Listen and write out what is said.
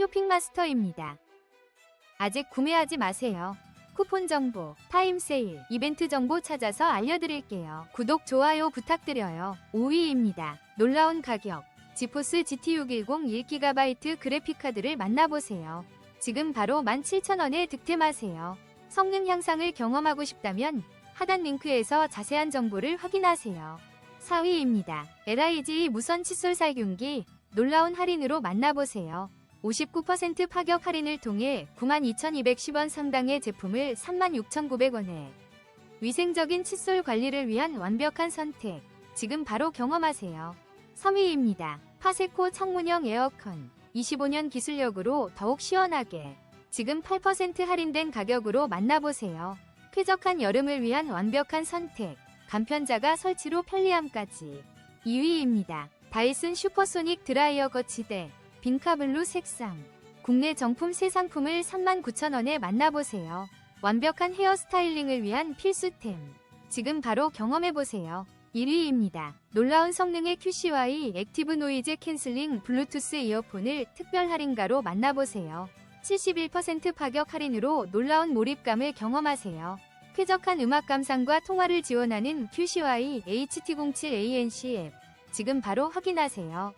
쇼핑마스터입니다. 아직 구매하지 마세요. 쿠폰 정보, 타임 세일, 이벤트 정보 찾아서 알려드릴게요. 구독, 좋아요 부탁드려요. 5위입니다. 놀라운 가격. 지포스 GT610 1GB 그래픽카드를 만나보세요. 지금 바로 17,000원에 득템하세요. 성능 향상을 경험하고 싶다면 하단 링크에서 자세한 정보를 확인하세요. 4위입니다. LIG 무선 칫솔 살균기 놀라운 할인으로 만나보세요. 59% 파격 할인을 통해 92,210원 상당의 제품을 36,900원에 위생적인 칫솔 관리를 위한 완벽한 선택. 지금 바로 경험하세요. 3위입니다. 파세코 창문형 에어컨 25년 기술력으로 더욱 시원하게 지금 8% 할인된 가격으로 만나보세요. 쾌적한 여름을 위한 완벽한 선택. 간편자가 설치로 편리함까지. 2위입니다. 다이슨 슈퍼소닉 드라이어 거치대 빈카블루 색상. 국내 정품 새 상품을 39,000원에 만나보세요. 완벽한 헤어 스타일링을 위한 필수템. 지금 바로 경험해보세요. 1위입니다. 놀라운 성능의 QCY 액티브 노이즈 캔슬링 블루투스 이어폰을 특별 할인가로 만나보세요. 71% 파격 할인으로 놀라운 몰입감을 경험하세요. 쾌적한 음악 감상과 통화를 지원하는 QCY HT07ANC 앱. 지금 바로 확인하세요.